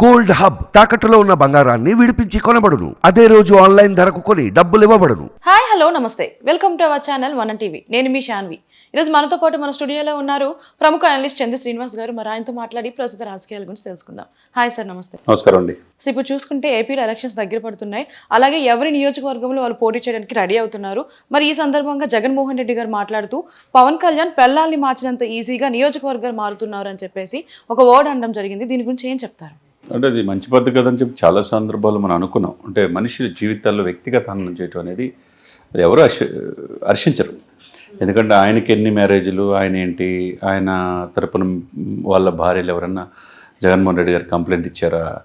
Gold hub తాకట్టులో ఉన్న బంగారాన్ని విడిపించి కొనబడును. అదే రోజు ఆన్లైన్ ధరకు కొని డబ్బులు ఇవ్వబడును. హాయ్ హలో నమస్తే. Welcome to our channel one TV. నేను మీ శాన్వి ఈరోజు మనతో పాటు మన స్టూడియోలో ఉన్నారు ప్రముఖ అనలిస్ట్ చందు శ్రీనివాస్ గారు. మరి ఆయనతో మాట్లాడి ప్రస్తుత రాజకీయాల గురించి తెలుసుకుందాం. హాయ్ సార్ నమస్తే. నమస్కారం అండి. సో ఇప్పుడు చూసుకుంటే ఏపీలో ఎలక్షన్స్ దగ్గర పడుతున్నాయి. అలాగే ఎవరి నియోజకవర్గంలో వాళ్ళు పోటీ చేయడానికి రెడీ అవుతున్నారు. మరి ఈ సందర్భంగా జగన్మోహన్ రెడ్డి గారు మాట్లాడుతూ పవన్ కళ్యాణ్ పెళ్ళాల్ని మార్చినంత ఈజీగా నియోజకవర్గాలు మారుతున్నారు అని చెప్పేసి ఒక వర్డ్ అనడం జరిగింది. దీని గురించి ఏం చెప్తారు? అంటే అది మంచి పద్ధతి కదని చెప్పి చాలా సందర్భాలు మనం అనుకున్నాం. అంటే మనిషి జీవితాల్లో వ్యక్తిగత హననం చేయటం అనేది అది ఎవరు హర్ష హర్షించరు. ఎందుకంటే ఆయనకి ఎన్ని మ్యారేజ్లు ఆయన ఏంటి ఆయన తరపున వాళ్ళ భార్యలు ఎవరన్నా జగన్మోహన్ రెడ్డి గారు కంప్లైంట్ ఇచ్చారా?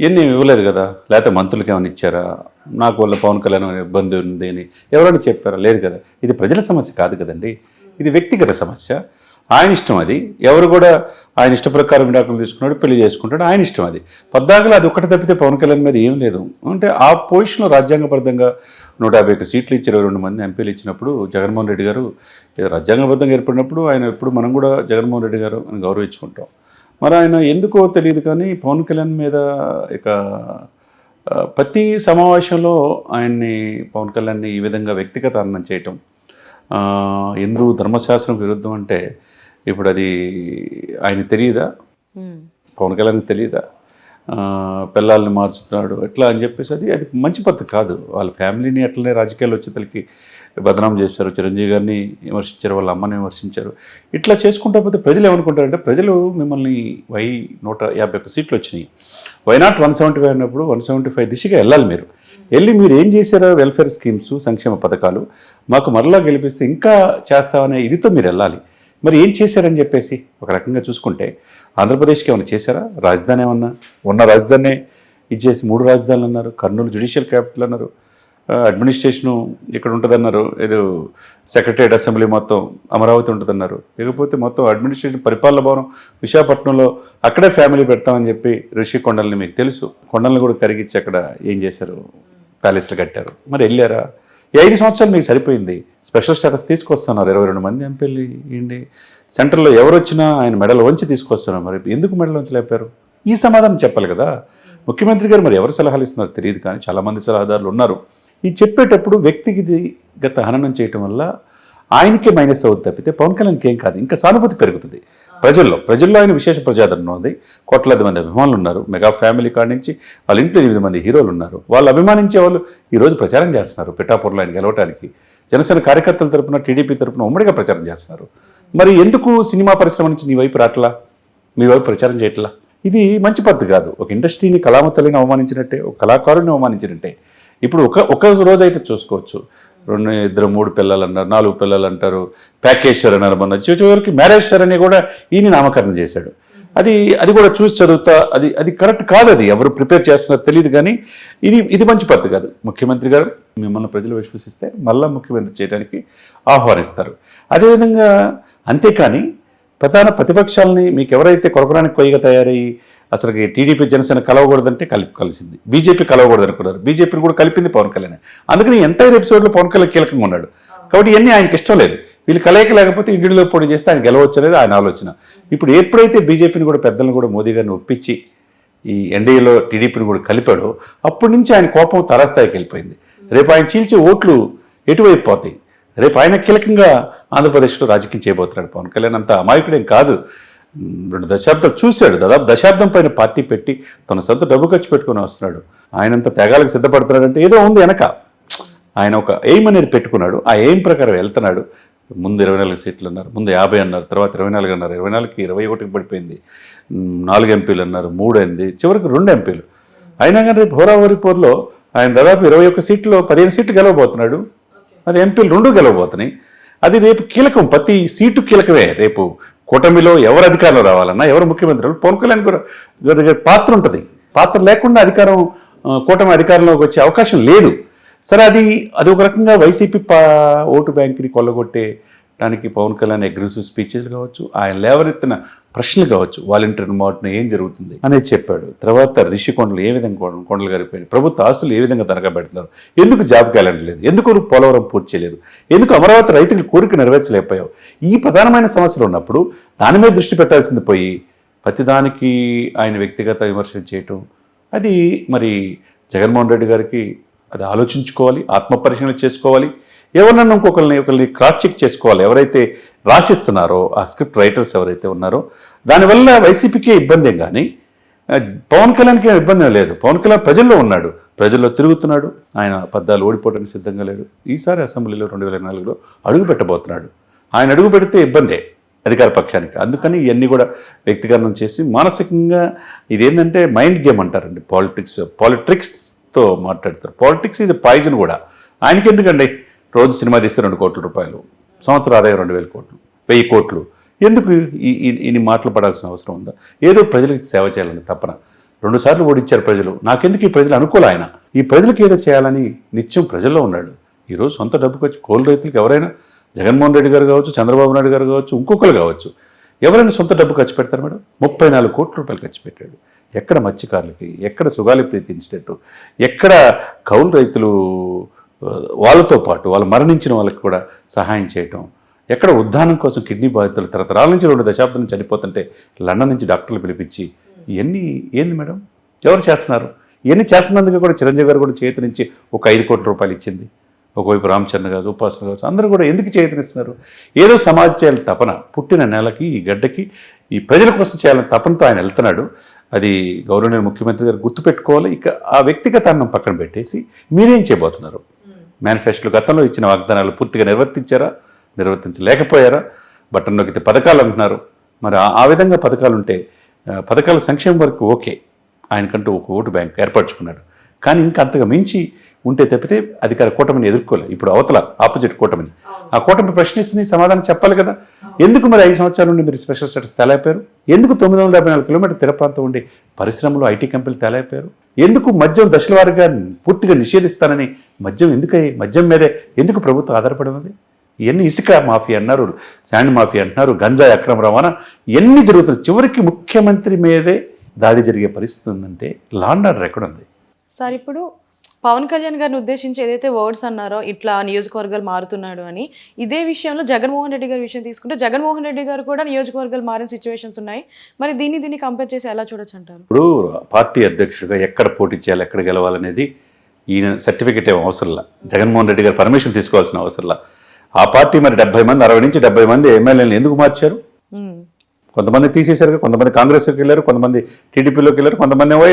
ఇవన్నీ ఇవ్వలేదు కదా. లేకపోతే మంత్రులకి ఏమైనా ఇచ్చారా? నాకు వల్ల పవన్ కళ్యాణ్ ఇబ్బంది ఉంది అని ఎవరైనా చెప్పారా? లేదు కదా. ఇది ప్రజల సమస్య కాదు కదండి. ఇది వ్యక్తిగత సమస్య. ఆయన ఇష్టం అది. ఎవరు కూడా ఆయన ఇష్ట ప్రకారం విడాకులు తీసుకున్నాడు పెళ్ళి చేసుకుంటాడు. ఆయన ఇష్టం అది. పద్దాకలు అది ఒక్కటి తప్పితే పవన్ కళ్యాణ్ మీద ఏం లేదు. అంటే ఆ పొజిషన్లో రాజ్యాంగబద్ధంగా నూట యాభై ఒక్క సీట్లు ఇచ్చి ఇరవై రెండు మంది ఎంపీలు ఇచ్చినప్పుడు జగన్మోహన్ రెడ్డి గారు. రాజ్యాంగబద్ధంగా ఏర్పడినప్పుడు ఆయన ఎప్పుడు మనం కూడా జగన్మోహన్ రెడ్డి గారు అని గౌరవించుకుంటాం. మరి ఆయన ఎందుకో తెలియదు కానీ పవన్ కళ్యాణ్ మీద ఇక ప్రతి సమావేశంలో ఆయన్ని పవన్ కళ్యాణ్ని ఈ విధంగా వ్యక్తిగత అన్నం చేయటం హిందూ ధర్మశాస్త్రం విరుద్ధం అంటే ఇప్పుడు అది ఆయన తెలియదా. పవన్ కళ్యాణ్కి తెలియదా పిల్లల్ని మార్చుతున్నాడు ఎట్లా అని చెప్పేసి అది అది మంచి పద్ధతి కాదు. వాళ్ళ ఫ్యామిలీని అట్లనే రాజకీయాలు వచ్చేతలకి బదనాం చేశారు. చిరంజీవి గారిని విమర్శించారు వాళ్ళ అమ్మని విమర్శించారు. ఇట్లా చేసుకుంటా పోతే ప్రజలు ఏమనుకుంటారంటే ప్రజలు మిమ్మల్ని వై నూట యాభై ఒక్క సీట్లు వచ్చినాయి. Why not one seventy five అన్నప్పుడు వన్ సెవెంటీ ఫైవ్ దిశగా వెళ్ళాలి మీరు. వెళ్ళి మీరు ఏం చేశారో? వెల్ఫేర్ స్కీమ్స్ సంక్షేమ పథకాలు మాకు మరలా గెలిపిస్తే ఇంకా చేస్తామనే ఇదితో మీరు వెళ్ళాలి. మరి ఏం చేశారని చెప్పేసి ఒక రకంగా చూసుకుంటే ఆంధ్రప్రదేశ్కి ఏమైనా చేశారా? రాజధాని ఏమన్నా? ఉన్న రాజధాని ఇచ్చేసి మూడు రాజధానులు అన్నారు. కర్నూలు జ్యుడిషియల్ క్యాపిటల్ అన్నారు. అడ్మినిస్ట్రేషను ఇక్కడ ఉంటుందన్నారు. ఏదో సెక్రటరియట్ అసెంబ్లీ మొత్తం అమరావతి ఉంటుందన్నారు. లేకపోతే మొత్తం అడ్మినిస్ట్రేషన్ పరిపాలన భవనం విశాఖపట్నంలో అక్కడే ఫ్యామిలీ పెడతామని చెప్పి ఋషి కొండల్ని మీకు తెలుసు. కొండల్ని కూడా కరిగించి అక్కడ ఏం చేశారు? ప్యాలెస్లు కట్టారు. మరి వెళ్ళారా? ఐదు సంవత్సరాలు మీకు సరిపోయింది. స్పెషల్ స్టేటస్ తీసుకొస్తున్నారు. ఇరవై రెండు మంది ఎంపీలు ఏంటి సెంటర్లో ఎవరు వచ్చినా ఆయన మెడల్ వంచి తీసుకొస్తున్నారు మరి. ఎందుకు మెడల్ వంచి లేపారు? ఈ సమాధానం చెప్పాలి కదా. ముఖ్యమంత్రి గారు మరి ఎవరు సలహాలు ఇస్తున్నారో తెలియదు కానీ చాలామంది సలహాదారులు ఉన్నారు. ఈ చెప్పేటప్పుడు వ్యక్తికి గత హననం చేయటం వల్ల ఆయనకే మైనస్ అవుతుంది తప్పితే పవన్ కళ్యాణ్కి ఏం కాదు. ఇంకా సానుభూతి పెరుగుతుంది. ప్రజల్లో ప్రజల్లో ఆయన విశేష ప్రజాదరణ ఉంది. కోట్లాది మంది అభిమానులు ఉన్నారు. మెగా ఫ్యామిలీ కాడి నుంచి వాళ్ళ ఇంట్లో ఎనిమిది మంది హీరోలు ఉన్నారు. వాళ్ళు అభిమానించే వాళ్ళు ఈరోజు ప్రచారం చేస్తున్నారు. పిఠాపూర్లో ఆయన గెలవటానికి. జనసేన కార్యకర్తల తరపున టీడీపీ తరపున ఉమ్మడిగా ప్రచారం చేస్తున్నారు. మరి ఎందుకు సినిమా పరిశ్రమ నుంచి నీ వైపు రాట్లా? మీ వైపు ప్రచారం చేయట్లా? ఇది మంచి పద్ధతి కాదు. ఒక ఇండస్ట్రీని కళామతల్లిని అవమానించినట్టే ఒక కళాకారుడిని అవమానించినట్టే. ఇప్పుడు ఒక ఒక రోజు అయితే చూసుకోవచ్చు. రెండు ఇద్దరు మూడు పిల్లలు అన్నారు నాలుగు పిల్లలు అంటారు. ప్యాకేశ్వర్ అన్నారు మొన్న. చివరికి మ్యారేజ్ సార్ అని కూడా ఈయన నామకరణం చేశాడు. అది అది కూడా చూసి చదువుతా అది అది కరెక్ట్ కాదు అది. ఎవరు ప్రిపేర్ చేస్తున్నారో తెలియదు కానీ ఇది ఇది మంచి పద్ధతి కాదు. ముఖ్యమంత్రి గారు మిమ్మల్ని ప్రజలు విశ్వసిస్తే మళ్ళా ముఖ్యమంత్రి చేయడానికి ఆహ్వానిస్తారు. అదేవిధంగా అంతేకాని ప్రధాన ప్రతిపక్షాలని మీకు ఎవరైతే కొరకడానికి కొయ్యగా తయారయ్యి అసలుకి టీడీపీ జనసేన కలవకూడదంటే కలిపి కలిసింది. బీజేపీ కలవకూడదు అనుకున్నారు. బీజేపీని కూడా కలిపింది పవన్ కళ్యాణ్. అందుకని ఎంటైర్ ఎపిసోడ్లో పవన్ కళ్యాణ్ కీలకంగా ఉన్నాడు. కాబట్టి ఇవన్నీ ఆయనకి ఇష్టం లేదు. వీళ్ళు కలయిక లేకపోతే ఇండియన్లో పోటీ చేస్తే ఆయన గెలవచ్చు అనేది ఆయన ఆలోచన. ఇప్పుడు ఎప్పుడైతే బీజేపీని కూడా పెద్దలను కూడా మోదీ గారిని ఒప్పించి ఈ ఎన్డీఏలో టీడీపీని కూడా కలిపాడో అప్పటి నుంచి ఆయన కోపం తరస్థాయికి వెళ్ళిపోయింది. రేపు ఆయన చీల్చే ఓట్లు ఎటువైపు పోతాయి? రేపు ఆయన కీలకంగా ఆంధ్రప్రదేశ్లో రాజకీయం చేయబోతున్నాడు పవన్ కళ్యాణ్. అంత అమాయకుడేం కాదు. రెండు దశాబ్దాలు చూశాడు. దాదాపు దశాబ్దం పైన పార్టీ పెట్టి తన సొంత డబ్బు ఖర్చు పెట్టుకొని వస్తున్నాడు. ఆయనంత త్యాగాలకు సిద్ధపడుతున్నాడంటే ఏదో ఉంది వెనక. ఆయన ఒక ఎయిమ్ అనేది పెట్టుకున్నాడు. ఆ ఎయిమ్ ప్రకారం వెళ్తున్నాడు. ముందు ఇరవై నాలుగు సీట్లు అన్నారు ముందు యాభై అన్నారు తర్వాత ఇరవై నాలుగు అన్నారు. ఇరవై నాలుగుకి ఇరవై ఒకటికి పడిపోయింది. నాలుగు ఎంపీలు అన్నారు మూడు అయింది చివరికి రెండు ఎంపీలు. అయినా కానీ రేపు హోరాహోరీ పోర్లో ఆయన దాదాపు ఇరవై ఒక్క సీట్లో పదిహేను సీట్లు గెలవబోతున్నాడు. అది ఎంపీలు రెండు గెలవబోతున్నాయి. అది రేపు కీలకం. ప్రతి సీటు కీలకమే రేపు. కూటమిలో ఎవరు అధికారంలో రావాలన్నా ఎవరు ముఖ్యమంత్రి పవన్ కళ్యాణ్ కూడా పాత్ర ఉంటుంది. పాత్ర లేకుండా అధికారం కూటమి అధికారంలోకి వచ్చే అవకాశం లేదు. సరే అది అది ఒక రకంగా వైసీపీ పా ఓటు బ్యాంక్ని కొల్లగొట్టే దానికి పవన్ కళ్యాణ్ అగ్రెసివ్ స్పీచెస్ కావచ్చు ఆయన లేవనెత్తిన ప్రశ్నలు కావచ్చు వాలంటీర్ మాటను ఏం జరుగుతుంది అనేది చెప్పాడు. తర్వాత రిషి కొండలు ఏ విధంగా కొండలు గారిపోయాయి ప్రభుత్వ ఆస్తులు ఏ విధంగా తనఖా పెడుతున్నారు? ఎందుకు జాబ్ క్యాలెండర్ లేదు? ఎందుకు పోలవరం పూర్తి చేయలేదు? ఎందుకు అమరావతి రైతుల కోరిక నెరవేర్చలేకపోయావు? ఈ ప్రధానమైన సమస్యలు ఉన్నప్పుడు దాని మీద దృష్టి పెట్టాల్సింది పోయి ప్రతిదానికి ఆయన వ్యక్తిగత విమర్శలు చేయటం అది మరి జగన్మోహన్ రెడ్డి గారికి అది ఆలోచించుకోవాలి ఆత్మపరిశీలన చేసుకోవాలి. ఎవరినన్నా ఇంకొకరిని ఒకరిని క్రాస్ చెక్ చేసుకోవాలి. ఎవరైతే రాసిస్తున్నారో ఆ స్క్రిప్ట్ రైటర్స్ ఎవరైతే ఉన్నారో దానివల్ల వైసీపీకే ఇబ్బంది కానీ పవన్ కళ్యాణ్కి ఏం ఇబ్బంది లేదు. పవన్ కళ్యాణ్ ప్రజల్లో ఉన్నాడు. ప్రజల్లో తిరుగుతున్నాడు. ఆయన పద్దాలు ఓడిపోవడానికి సిద్ధంగా లేడు. ఈసారి అసెంబ్లీలో రెండు వేల నాలుగులో అడుగు పెట్టబోతున్నాడు. ఆయన అడుగు పెడితే ఇబ్బందే అధికార పక్షానికి. అందుకని ఇవన్నీ కూడా వ్యక్తీకరణం చేసి మానసికంగా ఇదేంటంటే మైండ్ గేమ్ అంటారండి. పాలిటిక్స్ పాలిటిక్స్తో మాట్లాడతారు. పాలిటిక్స్ ఈజ్ పాయిజన్ కూడా. ఆయనకి ఎందుకండి రోజు సినిమా తీస్తే రెండు కోట్ల రూపాయలు సంవత్సరం ఆదాయం రెండు వేల కోట్లు వెయ్యి కోట్లు. ఎందుకు ఈ ఇన్ని మాటలు పడాల్సిన అవసరం ఉందా? ఏదో ప్రజలకు సేవ చేయాలని తప్పన రెండుసార్లు ఓడించారు ప్రజలు. నాకెందుకు ఈ ప్రజలు అనుకూల ఆయన? ఈ ప్రజలకు ఏదో చేయాలని నిత్యం ప్రజల్లో ఉన్నాడు. ఈరోజు సొంత డబ్బుకి వచ్చి కోళ్ళ రైతులకు ఎవరైనా జగన్మోహన్ రెడ్డి గారు కావచ్చు చంద్రబాబు నాయుడు గారు కావచ్చు ఇంకొకరు కావచ్చు ఎవరైనా సొంత డబ్బు ఖర్చు పెడతారు మేడం? ముప్పై నాలుగు కోట్ల రూపాయలు ఖర్చు పెట్టాడు. ఎక్కడ మత్స్యకారులకి ఎక్కడ సుగాలి ప్రీతి ఇన్స్టిట్యూట్ ఎక్కడ కౌలు రైతులు వాళ్ళతో పాటు వాళ్ళు మరణించిన వాళ్ళకి కూడా సహాయం చేయటం. ఎక్కడ ఉద్ధానం కోసం కిడ్నీ బాధితులు తరతరాల నుంచి రెండు దశాబ్దం నుంచి చనిపోతుంటే లండన్ నుంచి డాక్టర్లు పిలిపించి ఇవన్నీ ఏంది మేడం? ఎవరు చేస్తున్నారు? ఇవన్నీ చేస్తున్నందుకు కూడా చిరంజీవి గారు కూడా చేతినించి ఒక ఐదు కోట్ల రూపాయలు ఇచ్చింది. ఒకవైపు రామచంద్ర గారు ఉపాసన గారు అందరూ కూడా ఎందుకు చేతనిస్తున్నారు? ఏదో సమాజ చేయాలని తపన పుట్టిన నెలకి ఈ గడ్డకి ఈ ప్రజల కోసం చేయాలని తపనతో ఆయన వెళ్తున్నాడు. అది గౌరవనీయ ముఖ్యమంత్రి గారు గుర్తుపెట్టుకోవాలి. ఇక ఆ వ్యక్తిగత అన్నం పక్కన పెట్టేసి మీరేం చేయబోతున్నారు? మేనిఫెస్టోలో గతంలో ఇచ్చిన వాగ్దానాలు పూర్తిగా నిర్వర్తించారా? నిర్వర్తించలేకపోయారా? బటన్ నొక్కితే పథకాలు అంటున్నారు. మరి ఆ- విధంగా పథకాలు ఉంటే పథకాల సంక్షేమం వరకు ఓకే. ఆయనకంటూ ఒక ఓటు బ్యాంక్ ఏర్పరచుకున్నాడు. కానీ ఇంకా అంతగా మించి ఉంటే తప్పితే అధికార కూటమిని ఎదుర్కోలే. ఇప్పుడు అవతల ఆపోజిట్ కూటమిని. ఆ కూటమి ప్రశ్నిస్తుంది సమాధానం చెప్పాలి కదా. ఎందుకు మరి ఐదు సంవత్సరాల నుండి మీరు స్పెషల్ స్టేటస్ తేలైపోయారు ఎందుకు తొమ్మిది వందల డెబ్బై నాలుగు కిలోమీటర్ తీర ప్రాంతం ఉండి పరిశ్రమలు ఐటీ కంపెనీలు తేలైపోయారు ఎందుకు మద్యం దశల వారీగా పూర్తిగా నిషేధిస్తానని మద్యం ఎందుకు మద్యం మీదే ఎందుకు ప్రభుత్వం ఆధారపడి ఉంది? ఇవన్నీ ఇసుక మాఫియా అన్నారు శాండ్ మాఫియా అంటున్నారు గంజాయి అక్రమ రవాణా. ఇవన్నీ జరుగుతుంది చివరికి ముఖ్యమంత్రి మీదే దాడి జరిగే పరిస్థితి ఉందంటే లాండ్ ఆర్డర్ ఎక్కడుంది? సార్ ఇప్పుడు పవన్ కళ్యాణ్ గారిని ఉద్దేశించి ఏదైతే వర్డ్స్ అన్నారో ఇట్లా నియోజకవర్గాలు మారుతున్నాడు అని ఇదే విషయంలో జగన్మోహన్ రెడ్డి గారి విషయం తీసుకుంటే జగన్మోహన్ రెడ్డి గారు కూడా నియోజకవర్గాలు మారిన సిచ్యువేషన్స్ ఉన్నాయి. మరి దీన్ని దీన్ని కంపేర్ చేసి ఎలా చూడొచ్చు అంటారు ఇప్పుడు పార్టీ అధ్యక్షుడిగా ఎక్కడ పోటీ చేయాలి ఎక్కడ గెలవాలనేది ఈయన సర్టిఫికేట్ ఏం అవసరంలా జగన్మోహన్ రెడ్డి గారు పర్మిషన్ తీసుకోవాల్సిన అవసరంలా ఆ పార్టీ మరి డెబ్బై మంది అరవై నుంచి డెబ్బై మంది ఎమ్మెల్యేలను ఎందుకు మార్చారు? కొంతమంది తీసేశారు కొంతమంది కాంగ్రెస్లోకి వెళ్ళారు కొంతమంది టీడీపీలోకి వెళ్ళారు కొంతమంది ఏమో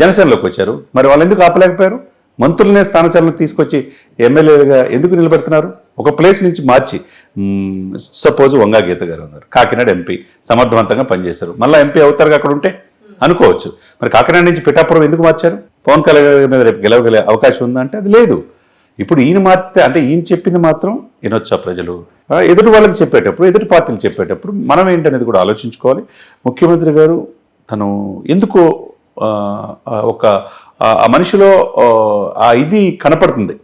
జనసేనలోకి వచ్చారు. మరి వాళ్ళు ఎందుకు ఆపలేకపోయారు? మంత్రులనే స్థానచలన తీసుకొచ్చి ఎమ్మెల్యేగా ఎందుకు నిలబెడుతున్నారు? ఒక ప్లేస్ నుంచి మార్చి సపోజ్ వంగా గీత గారు ఉన్నారు కాకినాడ ఎంపీ సమర్థవంతంగా పనిచేశారు. మళ్ళీ ఎంపీ అవుతారు అక్కడ ఉంటే అనుకోవచ్చు. మరి కాకినాడ నుంచి పిఠాపురం ఎందుకు మార్చారు? పవన్ కళ్యాణ్ మీద రేపు గెలవగలే అవకాశం ఉందంటే అది లేదు. ఇప్పుడు ఈయన మార్చితే అంటే ఈయన చెప్పింది మాత్రం వినొచ్చా ప్రజలు? ఎదుటి వాళ్ళకి చెప్పేటప్పుడు ఎదుటి పార్టీలు చెప్పేటప్పుడు మనం ఏంటనేది కూడా ఆలోచించుకోవాలి. ముఖ్యమంత్రి గారు తను ఎందుకు ఒక ఆ మనిషిలో ఆ, ఇది కనపడుతుంది.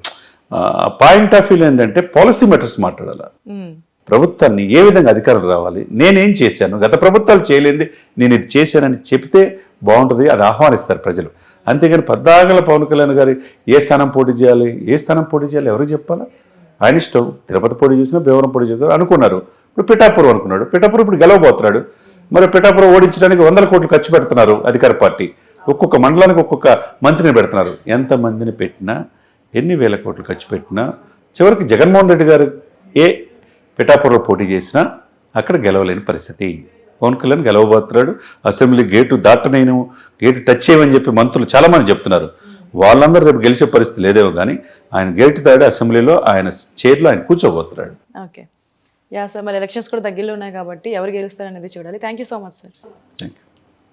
పాయింట్ ఆఫ్ వ్యూ ఏంటంటే పాలసీ మెటర్స్ మాట్లాడాలి. ప్రభుత్వాన్ని ఏ విధంగా అధికారం రావాలి? నేనేం చేశాను? గత ప్రభుత్వాలు చేయలేంది నేను ఇది చేశానని చెప్తే బాగుంటుంది అది ఆహ్వానిస్తారు ప్రజలు. అంతేగాని పద్దాగల పవన్ కళ్యాణ్ గారు ఏ స్థానం పోటీ చేయాలి? ఏ స్థానం పోటీ చేయాలి? ఎవరు చెప్పాలా? ఆయన ఇష్టం. తిరుపతి పోటీ చేసినా భీవరం పోటీ చేశారు అనుకున్నారు. ఇప్పుడు పిఠాపురం అనుకున్నాడు. పిఠాపురం ఇప్పుడు గెలవబోతున్నాడు. మరి పిఠాపురం ఓడించడానికి వందల కోట్లు ఖర్చు పెడుతున్నారు అధికార పార్టీ. ఒక్కొక్క మండలానికి ఒక్కొక్క మంత్రిని పెడుతున్నారు. ఎంత మందిని పెట్టినా ఎన్ని వేల కోట్లు ఖర్చు పెట్టినా చివరికి జగన్మోహన్ రెడ్డి గారు ఏ పిఠాపురంలో పోటీ చేసినా అక్కడ గెలవలేని పరిస్థితి. పవన్ కళ్యాణ్ గెలవబోతున్నాడు. అసెంబ్లీ గేటు దాటనేను గేటు టచ్ చేయమని చెప్పి మంత్రులు చాలామంది చెప్తున్నారు. వాళ్ళందరూ రేపు గెలిచే పరిస్థితి లేదేమో కానీ ఆయన గేటు దాడి అసెంబ్లీలో ఆయన చైర్లో ఆయన కూర్చోబోతున్నాడు. ఓకే. యా సార్ మరి ఎలక్షన్స్ కూడా దగ్గరలో ఉన్నాయి కాబట్టి ఎవరు గెలుస్తారనేది చూడాలి. Thank you so much sir thank you